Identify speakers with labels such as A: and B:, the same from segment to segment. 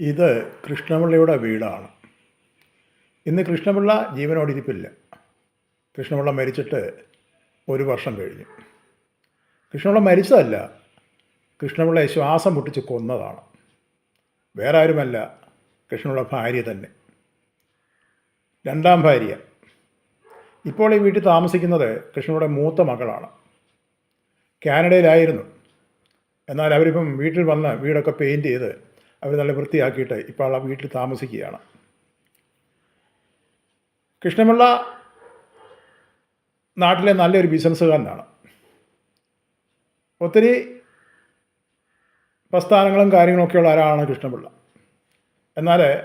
A: ഇത് കൃഷ്ണപിള്ളയുടെ വീടാണ്. ഇന്ന് കൃഷ്ണപിള്ള ജീവനോടിരിപ്പില്ല. കൃഷ്ണപിള്ള മരിച്ചിട്ട് ഒരു വർഷം കഴിഞ്ഞു. കൃഷ്ണപിള്ള മരിച്ചതല്ല കൃഷ്ണപിള്ളയെ ശ്വാസം മുട്ടിച്ച് കൊന്നതാണ്. വേറെ ആരുമല്ല കൃഷ്ണപിള്ള ഭാര്യ തന്നെ. രണ്ടാം ഭാര്യ. ഇപ്പോൾ ഈ വീട്ടിൽ താമസിക്കുന്നത് കൃഷ്ണയുടെ മൂത്ത മകളാണ്. കാനഡയിലായിരുന്നു. എന്നാൽ അവരിപ്പം വീട്ടിൽ വന്ന് വീടൊക്കെ പെയിന്റ് ചെയ്ത് അവർ നല്ല വൃത്തിയാക്കിയിട്ട് ഇപ്പോൾ ആ വീട്ടിൽ താമസിക്കുകയാണ്. കൃഷ്ണപിള്ള നാട്ടിലെ നല്ലൊരു ബിസിനസ്സുകാരനാണ്. ഒത്തിരി പ്രസ്ഥാനങ്ങളും കാര്യങ്ങളൊക്കെയുള്ള ഒരാളാണ് കൃഷ്ണപിള്ള. എന്നാൽ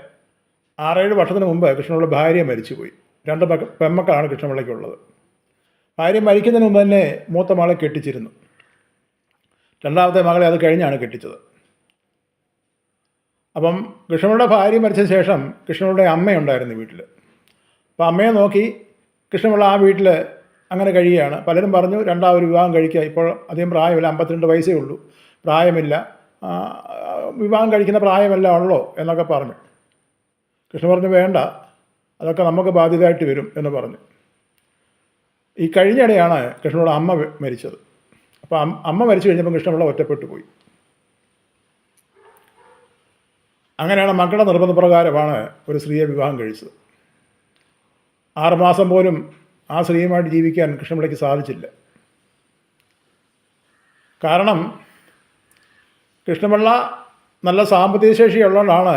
A: ആറേഴ് വർഷത്തിന് മുമ്പ് കൃഷ്ണപിള്ള ഭാര്യ മരിച്ചുപോയി. രണ്ട് മക്ക പെമ്മക്കളാണ് കൃഷ്ണപിള്ളയ്ക്കുള്ളത്. ഭാര്യ മരിക്കുന്നതിന് മുമ്പ് തന്നെ മൂത്ത മകളെ കെട്ടിച്ചിരുന്നു. രണ്ടാമത്തെ മകളെ അത് കഴിഞ്ഞാണ് കെട്ടിച്ചത്. അപ്പം കൃഷ്ണനുടെ ഭാര്യ മരിച്ച ശേഷം കൃഷ്ണനുടെ അമ്മയുണ്ടായിരുന്നു വീട്ടിൽ അപ്പം അമ്മയെ നോക്കി കൃഷ്ണപിള്ള ആ വീട്ടിൽ അങ്ങനെ കഴിയുകയാണ്. പലരും പറഞ്ഞു രണ്ടാമത് വിവാഹം കഴിക്കുക. ഇപ്പോൾ അധികം പ്രായമില്ല അമ്പത്തിരണ്ട് വയസ്സേ ഉള്ളൂ. പ്രായമില്ല. വിവാഹം കഴിക്കുന്ന പ്രായമല്ല ഉള്ളോ എന്നൊക്കെ പറഞ്ഞു. കൃഷ്ണ പറഞ്ഞു വേണ്ട. അതൊക്കെ നമുക്ക് ബാധ്യതയായിട്ട് വരും എന്ന് പറഞ്ഞു. ഈ കഴിഞ്ഞിടെയാണ് കൃഷ്ണനോട് അമ്മ മരിച്ചത്. അപ്പോൾ അമ്മ മരിച്ചു കഴിഞ്ഞപ്പോൾ കൃഷ്ണപിള്ള ഒറ്റപ്പെട്ടു പോയി. അങ്ങനെയാണ് മക്കളുടെ നിർബന്ധപ്രകാരമാണ് ഒരു സ്ത്രീയെ വിവാഹം കഴിച്ചത്. ആറുമാസം പോലും ആ സ്ത്രീയുമായിട്ട് ജീവിക്കാൻ കൃഷ്ണപിള്ളയ്ക്ക് സാധിച്ചില്ല. കാരണം കൃഷ്ണപിള്ള നല്ല സാമ്പത്തിക ശേഷി ഉള്ളതുകൊണ്ടാണ്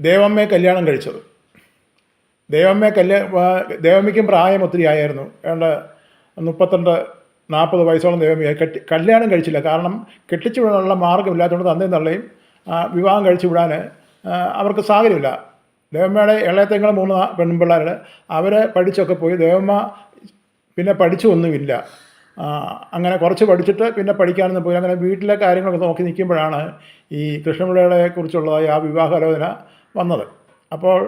A: ദേവമ്മയെ കല്യാണം കഴിച്ചത്. ദേവമ്മയെ കല്യാ ദേവമ്മയ്ക്കും പ്രായം ഒത്തിരി ആയിരുന്നു. ഏതാണ്ട് മുപ്പത്തിരണ്ട് നാൽപ്പത് വയസ്സോളം കെട്ടി കല്യാണം കഴിച്ചില്ല. കാരണം കെട്ടിച്ചു വിടാനുള്ള മാർഗമില്ലാത്തതുകൊണ്ട് തന്നെയും തള്ളയും വിവാഹം കഴിച്ചു വിടാൻ അവർക്ക് സാഹചര്യമില്ല. ദേവമ്മയുടെ ഇളയത്തെങ്ങൾ മൂന്ന് പെൺപിള്ളേരുടെ അവരെ പഠിച്ചൊക്കെ പോയി ദേവമ്മ പിന്നെ പഠിച്ചൊന്നുമില്ല അങ്ങനെ കുറച്ച് പഠിച്ചിട്ട് പിന്നെ പഠിക്കാനൊന്നും പോയി. അങ്ങനെ വീട്ടിലെ കാര്യങ്ങളൊക്കെ നോക്കി നിൽക്കുമ്പോഴാണ് ഈ കൃഷ്ണപിള്ളയുടെ കുറിച്ചുള്ളതായി ആ വിവാഹാലോചന വന്നത്. അപ്പോൾ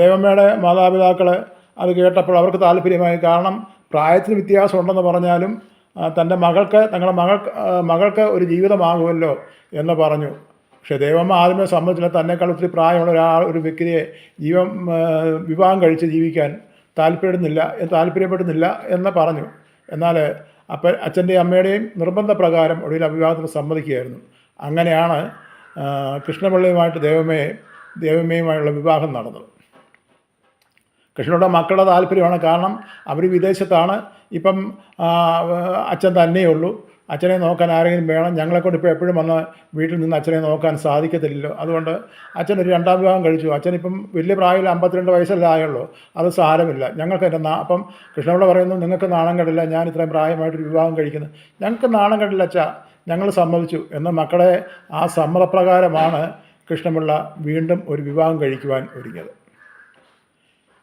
A: ദേവമ്മയുടെ മാതാപിതാക്കൾ അത് കേട്ടപ്പോൾ അവർക്ക് താല്പര്യമായി. കാരണം പ്രായത്തിന് വ്യത്യാസമുണ്ടെന്ന് പറഞ്ഞാലും ആ, തന്റെ മകൾക്ക് തങ്ങളുടെ മകൾക്ക് മകൾക്ക് ഒരു ജീവിതമാകുമല്ലോ എന്ന് പറഞ്ഞു. പക്ഷേ ദേവമ്മ ആദ്യമേ സമ്മതിച്ചില്ല തന്നെക്കാൾ ഒത്തിരി പ്രായമുള്ള ഒരാൾ ഒരു വ്യക്തിയെ ജീവൻ വിവാഹം കഴിച്ച് ജീവിക്കാൻ താല്പര്യപ്പെടുന്നില്ല താല്പര്യപ്പെടുന്നില്ല എന്ന് പറഞ്ഞു. എന്നാൽ അപ്പ അച്ഛന്റെയും അമ്മയുടെയും നിർബന്ധപ്രകാരം ഒടുവിൽ അവിവാഹത്തിന് സമ്മതിക്കുകയായിരുന്നു. അങ്ങനെയാണ് കൃഷ്ണപിള്ളയുമായിട്ട് ദേവമ്മയെ ദേവമ്മയുമായുള്ള വിവാഹം നടന്നത്. കൃഷ്ണയുടെ മക്കളുടെ താല്പര്യമാണ്. കാരണം അവർ വിദേശത്താണ്. ഇപ്പം അച്ഛൻ തന്നെയേ ഉള്ളൂ. അച്ഛനെ നോക്കാൻ ആരെങ്കിലും വേണം. ഞങ്ങളെക്കൊണ്ട് ഇപ്പോൾ എപ്പോഴും വന്ന് വീട്ടിൽ നിന്ന് അച്ഛനെ നോക്കാൻ സാധിക്കത്തില്ലല്ലോ. അതുകൊണ്ട് അച്ഛൻ ഒരു രണ്ടാം വിവാഹം കഴിച്ചു. അച്ഛനിപ്പം വലിയ പ്രായമില്ല. അമ്പത്തിരണ്ട് വയസ്സല്ലേ ആയുള്ളൂ. അത് സാരമില്ല. ഞങ്ങൾക്ക് എന്റെ നാ അപ്പം കൃഷ്ണപിള്ള പറയുന്നു നിങ്ങൾക്ക് നാണം കണ്ടില്ല. ഞാൻ ഇത്രയും പ്രായമായിട്ടൊരു വിവാഹം കഴിക്കുന്നു. ഞങ്ങൾക്ക് നാണം കണ്ടില്ല അച്ഛാ. ഞങ്ങൾ സമ്മതിച്ചു. എന്ന മക്കളെ ആ സമ്മതപ്രകാരമാണ് കൃഷ്ണപിള്ള വീണ്ടും ഒരു വിവാഹം കഴിക്കുവാൻ ഒരുങ്ങിയത്.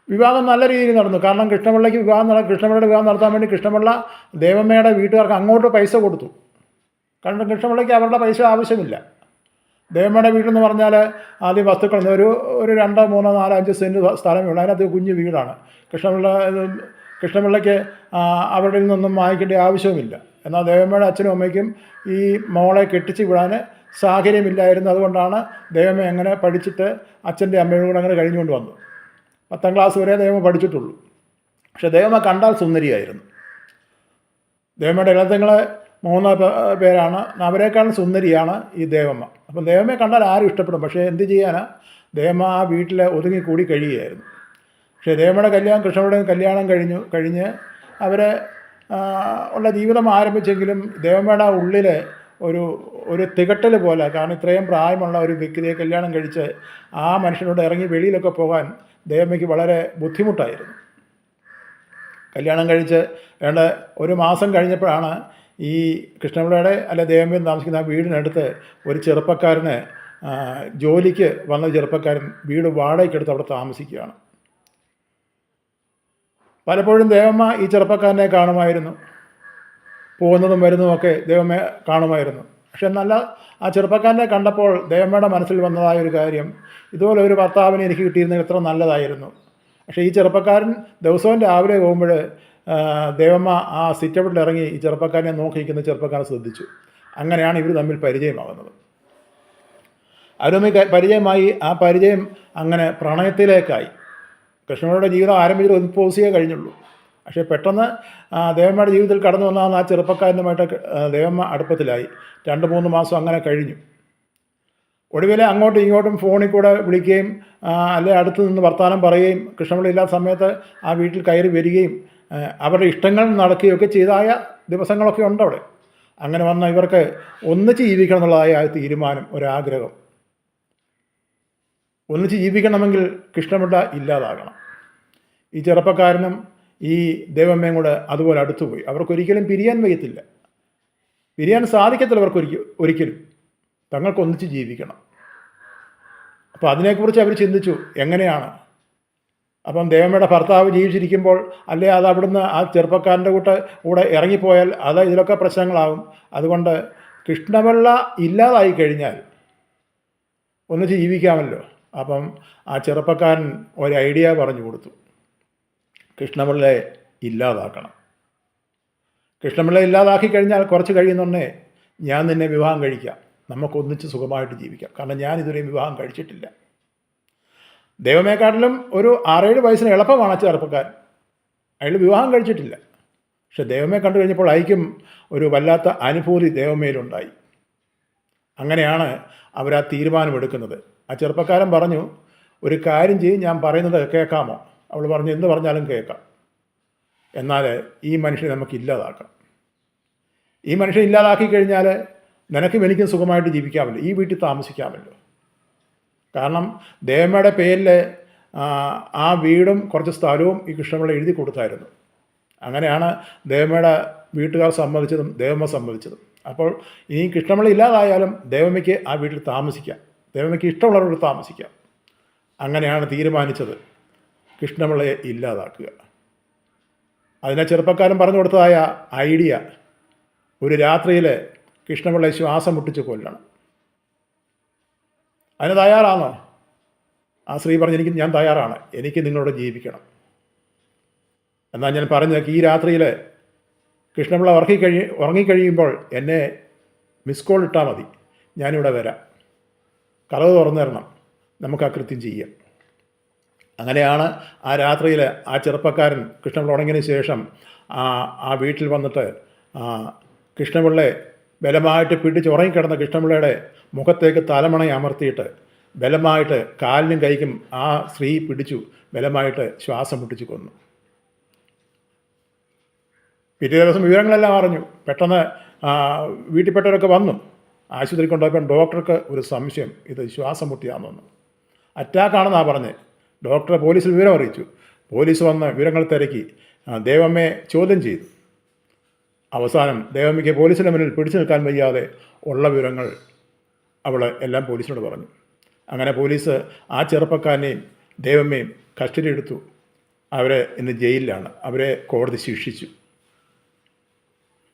A: വിവാഹം നല്ല രീതിയിൽ നടന്നു. കാരണം കൃഷ്ണപിള്ളയ്ക്ക് വിവാഹം നട കൃഷ്ണപിള്ളയുടെ വിവാഹം നടത്താൻ വേണ്ടി കൃഷ്ണപിള്ള ദേവമ്മയുടെ വീട്ടുകാർക്ക് അങ്ങോട്ട് പൈസ കൊടുത്തു. കാരണം കൃഷ്ണപിള്ളയ്ക്ക് അവരുടെ പൈസ ആവശ്യമില്ല. ദേവമ്മയുടെ വീടെന്ന് പറഞ്ഞാൽ ആദ്യം വസ്തുക്കൾ ഒരു ഒരു രണ്ടോ മൂന്നോ നാലോ അഞ്ച് സെന്റ് സ്ഥലമേ ഉള്ളൂ അതിനകത്ത് കുഞ്ഞു വീടാണ്. കൃഷ്ണപിള്ള കൃഷ്ണപിള്ളയ്ക്ക് അവരുടെ നിന്നൊന്നും വാങ്ങിക്കേണ്ട ആവശ്യവുമില്ല. എന്നാൽ ദേവമ്മയുടെ അച്ഛനും അമ്മയ്ക്കും ഈ മോളെ കെട്ടിച്ച് വിടാൻ സാഹചര്യമില്ലായിരുന്നു. അതുകൊണ്ടാണ് ദേവമ്മ എങ്ങനെ പഠിച്ചിട്ട് അച്ഛന്റെ അമ്മയോടും കൂടെ അങ്ങനെ കഴിഞ്ഞുകൊണ്ട് വന്നു പത്താം ക്ലാസ് വരെ ദേവമ്മ പഠിച്ചിട്ടുള്ളൂ. പക്ഷെ ദേവമ്മ കണ്ടാൽ സുന്ദരിയായിരുന്നു. ദേവമ്മയുടെ ഇളത്തങ്ങളെ മൂന്ന് പേരാണ്. അവരെക്കാളും സുന്ദരിയാണ് ഈ ദേവമ്മ. അപ്പം ദേവമ്മയെ കണ്ടാൽ ആരും ഇഷ്ടപ്പെടും. പക്ഷേ എന്ത് ചെയ്യാനാ? ദേവമ്മ ആ വീട്ടിൽ ഒതുങ്ങി കൂടി കഴിയുകയായിരുന്നു. പക്ഷേ ദേവമ്മയുടെ കല്യാണം കൃഷ്ണയുടെ കല്യാണം കഴിഞ്ഞു കഴിഞ്ഞ് അവരെ ഉള്ള ജീവിതം ആരംഭിച്ചെങ്കിലും ദേവമ്മയുടെ ഉള്ളിൽ ഒരു ഒരു തികട്ടൽ പോലെ കാരണം ഇത്രയും പ്രായമുള്ള ഒരു വ്യക്തിയെ കല്യാണം കഴിച്ച് ആ മനുഷ്യനോട് ഇറങ്ങി വെളിയിലൊക്കെ പോകാൻ ദേവമ്മയ്ക്ക് വളരെ ബുദ്ധിമുട്ടായിരുന്നു. കല്യാണം കഴിച്ച് വേണ്ട ഒരു മാസം കഴിഞ്ഞപ്പോഴാണ് ഈ കൃഷ്ണപിള്ളയുടെ അല്ല ദേവമ്മയും താമസിക്കുന്ന ആ വീടിനടുത്ത് ഒരു ചെറുപ്പക്കാരന് ജോലിക്ക് വന്ന ചെറുപ്പക്കാരൻ വീട് വാടകയ്ക്കെടുത്ത് അവിടെ താമസിക്കുകയാണ്. പലപ്പോഴും ദേവമ്മ ഈ ചെറുപ്പക്കാരനെ കാണുമായിരുന്നു. പോകുന്നതും വരുന്നതുമൊക്കെ ദേവമ്മയെ കാണുമായിരുന്നു. പക്ഷെ നല്ല ആ ചെറുപ്പക്കാരനെ കണ്ടപ്പോൾ ദേവമ്മയുടെ മനസ്സിൽ വന്നതായ ഒരു കാര്യം ഇതുപോലെ ഒരു ഭർത്താവിനെ എനിക്ക് കിട്ടിയിരുന്നെങ്കിൽ എത്ര നല്ലതായിരുന്നു. പക്ഷേ ഈ ചെറുപ്പക്കാരൻ ദിവസവും രാവിലെ പോകുമ്പോൾ ദേവമ്മ ആ സിറ്റൗട്ടിൽ ഇറങ്ങി ഈ ചെറുപ്പക്കാരനെ നോക്കിയിരിക്കുന്ന ചെറുപ്പക്കാരനെ ശ്രദ്ധിച്ചു. അങ്ങനെയാണ് ഇവർ തമ്മിൽ പരിചയമാകുന്നത്. അവരുമായി പരിചയമായി ആ പരിചയം അങ്ങനെ പ്രണയത്തിലേക്കായി. കൃഷ്ണമ്മയുടെ ജീവിതം ആരംഭിച്ചത് ഒരു പോസിയേ കഴിഞ്ഞുള്ളൂ. പക്ഷേ പെട്ടെന്ന് ദേവമ്മയുടെ ജീവിതത്തിൽ കടന്നു വന്ന ആ ചെറുപ്പക്കാരനുമായിട്ട് ദേവമ്മ അടുപ്പത്തിലായി. രണ്ട് മൂന്ന് മാസം അങ്ങനെ കഴിഞ്ഞു. ഒടുവിൽ അങ്ങോട്ടും ഇങ്ങോട്ടും ഫോണിൽ കൂടെ വിളിക്കുകയും അല്ലെ അടുത്ത് നിന്ന് വർത്തമാനം പറയുകയും കൃഷ്ണപിള്ള ഇല്ലാത്ത സമയത്ത് ആ വീട്ടിൽ കയറി വരികയും അവരുടെ ഇഷ്ടങ്ങൾ നടക്കുകയൊക്കെ ചെയ്തായ ദിവസങ്ങളൊക്കെ ഉണ്ട് അവിടെ. അങ്ങനെ വന്ന ഇവർക്ക് ഒന്നിച്ച് ജീവിക്കണം എന്നുള്ളതായ ആ തീരുമാനം ഒരാഗ്രഹം. ഒന്നിച്ച് ജീവിക്കണമെങ്കിൽ കൃഷ്ണപിള്ള ഇല്ലാതാകണം. ഈ ചെറുപ്പക്കാരനും ഈ ദേവമ്മയും കൂടെ അതുപോലെ അടുത്തുപോയി. അവർക്കൊരിക്കലും പിരിയാൻ വയ്യത്തില്ല. പിരിയാൻ സാധിക്കത്തില്ല അവർക്ക് ഒരിക്കലും. തങ്ങൾക്ക് ഒന്നിച്ച് ജീവിക്കണം. അപ്പോൾ അതിനെക്കുറിച്ച് അവർ ചിന്തിച്ചു എങ്ങനെയാണ്? അപ്പം ദേവമ്മയുടെ ഭർത്താവ് ജീവിച്ചിരിക്കുമ്പോൾ അല്ലെ അത് അവിടുന്ന് ആ ചെറുപ്പക്കാരന്റെ കൂട്ട് കൂടെ ഇറങ്ങിപ്പോയാൽ അത് ഇതിലൊക്കെ പ്രശ്നങ്ങളാവും. അതുകൊണ്ട് കൃഷ്ണപിള്ള ഇല്ലാതായി കഴിഞ്ഞാൽ ഒന്നിച്ച് ജീവിക്കാമല്ലോ. അപ്പം ആ ചെറുപ്പക്കാരൻ ഒരു ഐഡിയ പറഞ്ഞു കൊടുത്തു. കൃഷ്ണപിള്ളയെ ഇല്ലാതാക്കണം. കൃഷ്ണപിള്ളയെ ഇല്ലാതാക്കി കഴിഞ്ഞാൽ കുറച്ച് കഴിയുന്നുണ്ടേ ഞാൻ നിന്നെ വിവാഹം കഴിക്കാം. നമുക്കൊന്നിച്ച് സുഖമായിട്ട് ജീവിക്കാം. കാരണം ഞാൻ ഇതുവരെയും വിവാഹം കഴിച്ചിട്ടില്ല. ദൈവമേക്കാട്ടിലും ഒരു ആറേഴ് വയസ്സിന് എളുപ്പമാണ് ചെറുപ്പക്കാരൻ. അയാൾ വിവാഹം കഴിച്ചിട്ടില്ല. പക്ഷെ ദൈവമേ കണ്ടു കഴിഞ്ഞപ്പോൾ അയക്കും ഒരു വല്ലാത്ത അനുഭൂതി ദൈവമേലുണ്ടായി. അങ്ങനെയാണ് അവർ ആ തീരുമാനമെടുക്കുന്നത്. ആ ചെറുപ്പക്കാരൻ പറഞ്ഞു ഒരു കാര്യം ചെയ്യും ഞാൻ പറയുന്നത് കേൾക്കാമോ? അവൾ പറഞ്ഞു എന്ത് പറഞ്ഞാലും കേൾക്കാം. എന്നാൽ ഈ മനുഷ്യനെ നമുക്ക് ഇല്ലാതാക്കാം. ഈ മനുഷ്യൻ ഇല്ലാതാക്കി കഴിഞ്ഞാൽ നിനക്കും എനിക്കും സുഖമായിട്ട് ജീവിക്കാമല്ലോ. ഈ വീട്ടിൽ താമസിക്കാമല്ലോ. കാരണം ദേവമ്മയുടെ പേരിൽ ആ വീടും കുറച്ച് സ്ഥലവും ഈ കൃഷ്ണപിള്ള എഴുതി കൊടുത്തായിരുന്നു. അങ്ങനെയാണ് ദേവമ്മയുടെ വീട്ടുകാർ സമ്മതിച്ചതും ദേവമ്മ സമ്മതിച്ചതും. അപ്പോൾ ഇനി കൃഷ്ണപിള്ള ഇല്ലാതായാലും ദേവമ്മയ്ക്ക് ആ വീട്ടിൽ താമസിക്കാം. ദേവമ്മയ്ക്ക് ഇഷ്ടമുള്ളവരോട് താമസിക്കാം. അങ്ങനെയാണ് തീരുമാനിച്ചത്. കൃഷ്ണപിള്ളയെ ഇല്ലാതാക്കുക. അതിനെ ചെറുപ്പക്കാരൻ പറഞ്ഞു കൊടുത്തതായ ഐഡിയ ഒരു രാത്രിയിൽ കൃഷ്ണപിള്ളയെ ശ്വാസം മുട്ടിച്ച് കൊല്ലണം. അതിന് തയ്യാറാണോ? ആ സ്ത്രീ പറഞ്ഞു എനിക്ക് ഞാൻ തയ്യാറാണ്. എനിക്ക് നിങ്ങളോട് ജീവിക്കണം. എന്നാൽ ഞാൻ പറഞ്ഞേക്ക് ഈ രാത്രിയിൽ കൃഷ്ണപിള്ള ഉറങ്ങിക്കഴി ഉറങ്ങിക്കഴിയുമ്പോൾ എന്നെ മിസ് കോൾ ഇട്ടാൽ മതി. ഞാനിവിടെ വരാം. കളവ് തുറന്നു തരണം നമുക്ക് ആ കൃത്യം ചെയ്യാം. അങ്ങനെയാണ് ആ രാത്രിയിൽ ആ ചെറുപ്പക്കാരൻ കൃഷ്ണപിള്ള ഉണങ്ങിയതിന് ശേഷം ആ വീട്ടിൽ വന്നിട്ട് കൃഷ്ണപിള്ളയെ ബലമായിട്ട് പിടിച്ച് ഉറങ്ങിക്കിടന്ന കൃഷ്ണപിള്ളയുടെ മുഖത്തേക്ക് തലമണ അമർത്തിയിട്ട് ബലമായിട്ട് കാലിനും കൈക്കും ആ സ്ത്രീ പിടിച്ചു ബലമായിട്ട് ശ്വാസം മുട്ടിച്ച് കൊന്നു. പിറ്റേ ദിവസം വിവരങ്ങളെല്ലാം അറിഞ്ഞു. പെട്ടെന്ന് വീട്ടിൽപ്പെട്ടവരൊക്കെ വന്നു. ആശുപത്രി കൊണ്ടുപോയപ്പോൾ ഡോക്ടർക്ക് ഒരു സംശയം ഇത് ശ്വാസം മുട്ടിയാണെന്നു അറ്റാക്കാണെന്നാണ് പറഞ്ഞത് ഡോക്ടറെ പോലീസിൽ വിവരം അറിയിച്ചു. പോലീസ് വന്ന് വിവരങ്ങൾ തിരക്കി. ദേവമ്മയെ ചോദ്യം ചെയ്തു. അവസാനം ദേവമ്മയ്ക്ക് പോലീസിന്റെ മുന്നിൽ പിടിച്ചു നിൽക്കാൻ വയ്യാതെ ഉള്ള വിവരങ്ങൾ അവൾ എല്ലാം പോലീസിനോട് പറഞ്ഞു. അങ്ങനെ പോലീസ് ആ ചെറുപ്പക്കാരനെയും ദേവമ്മയും കസ്റ്റഡി എടുത്തു അവരെ ഇന്ന് ജയിലിലാണ്. അവരെ കോടതി ശിക്ഷിച്ചു.